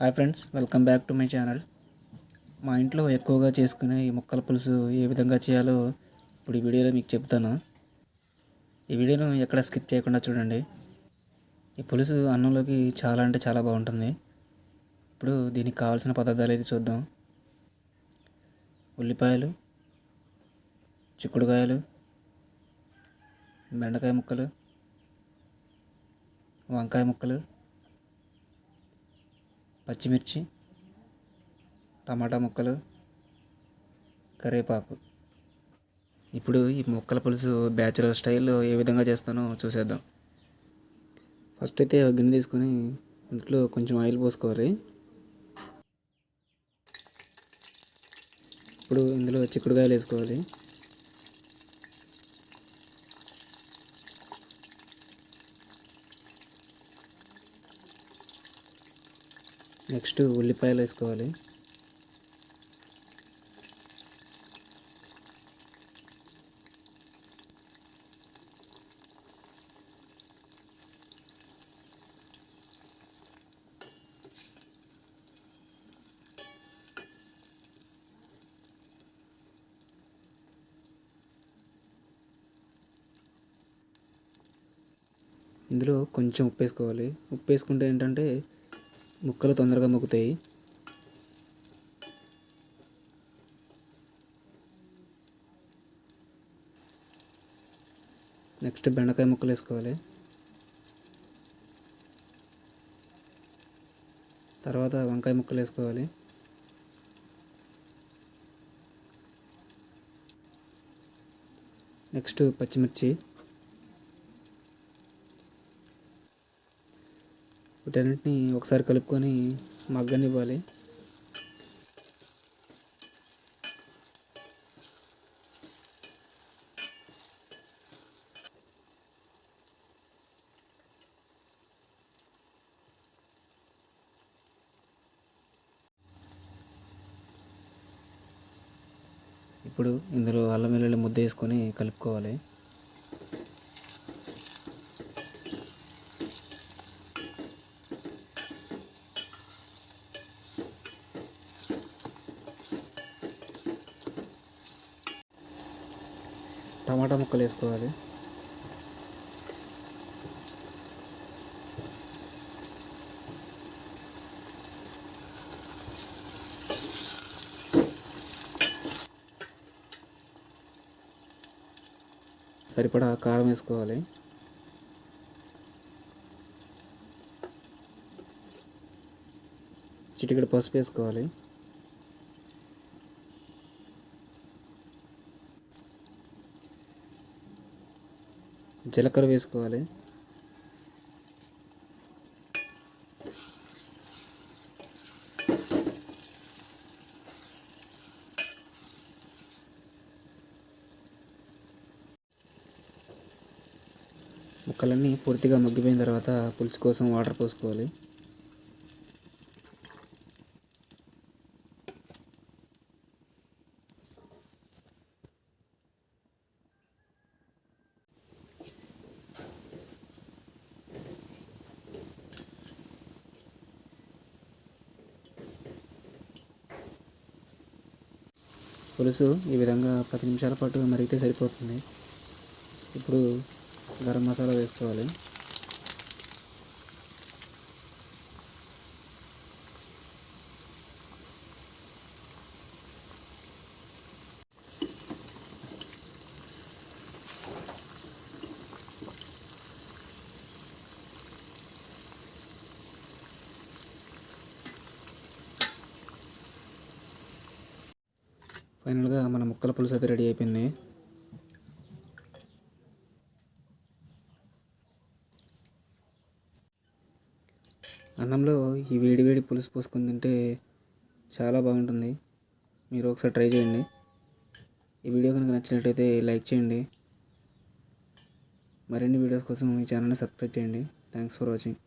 Hi friends welcome back to my channel. మా ఇంట్లో ఎక్కువగా చేసుకునే ఈ ముక్కల పులుసు ఏ విధంగా చేయాలో ఇప్పుడు ఈ వీడియోలో మీకు చెప్తాను. ఈ వీడియోను ఎక్కడ స్కిప్ చేయకుండా చూడండి. ఈ పులుసు అన్నంలోకి చాలా అంటే చాలా బాగుంటుంది. ఇప్పుడు దీనికి కావాల్సిన పదార్థాలు అయితే చూద్దాం. ఉల్లిపాయలు చిక్కుడుకాయలు బెండకాయ ముక్కలు వంకాయ ముక్కలు పచ్చిమిర్చి టమాటా ముక్కలు కరివేపాకు. ఇప్పుడు ఈ ముక్కల పులుసు బ్యాచులర్ స్టైల్లో ఏ విధంగా చేస్తానో చూసేద్దాం. ఫస్ట్ అయితే గిన్నె తీసుకొని ఇంట్లో కొంచెం ఆయిల్ పోసుకోవాలి. ఇప్పుడు ఇందులో చిక్కుడుకాయలు వేసుకోవాలి. నెక్స్ట్ ఉల్లిపాయలు వేసుకోవాలి. ఇందులో కొంచెం ఉప్పు వేసుకోవాలి. ఉప్పు వేసుకుంటే ఏంటంటే ముక్కలు తొందరగా మొక్కుతాయి నెక్స్ట్ బెండకాయ ముక్కలు వేసుకోవాలి. తర్వాత వంకాయ ముక్కలు వేసుకోవాలి. నెక్స్ట్ పచ్చిమిర్చి. వీటన్నిటిని ఒకసారి కలుపుకొని మగ్గనివ్వాలి. ఇప్పుడు ఇందులో అల్లం వెల్లుల్లి ముద్ద వేసుకొని కలుపుకోవాలి. టమాటా ముక్కలు వేసుకోవాలి. సరిపడా కారం వేసుకోవాలి. చిటికెడు పసుపు వేసుకోవాలి. జీలకర్ర వేసుకోవాలి. ముక్కలన్నీ పూర్తిగా మగ్గిపోయిన తర్వాత పులుసు కోసం వాటర్ పోసుకోవాలి. పులుసు ఈ విధంగా పది నిమిషాల పాటు మరిగితే సరిపోతుంది. ఇప్పుడు గరం మసాలా వేసుకోవాలి. ఫైనల్గా మన ముక్కల పులుసు అయితే రెడీ అయిపోయింది. అన్నంలో ఈ వేడి వేడి పులుసు పోసుకొని తింటే చాలా బాగుంటుంది. మీరు ఒకసారి ట్రై చేయండి. ఈ వీడియో కనుక నచ్చినట్లయితే లైక్ చేయండి. మరిన్ని వీడియోస్ కోసం ఈ ఛానల్ని సబ్స్క్రైబ్ చేయండి. Thanks for watching.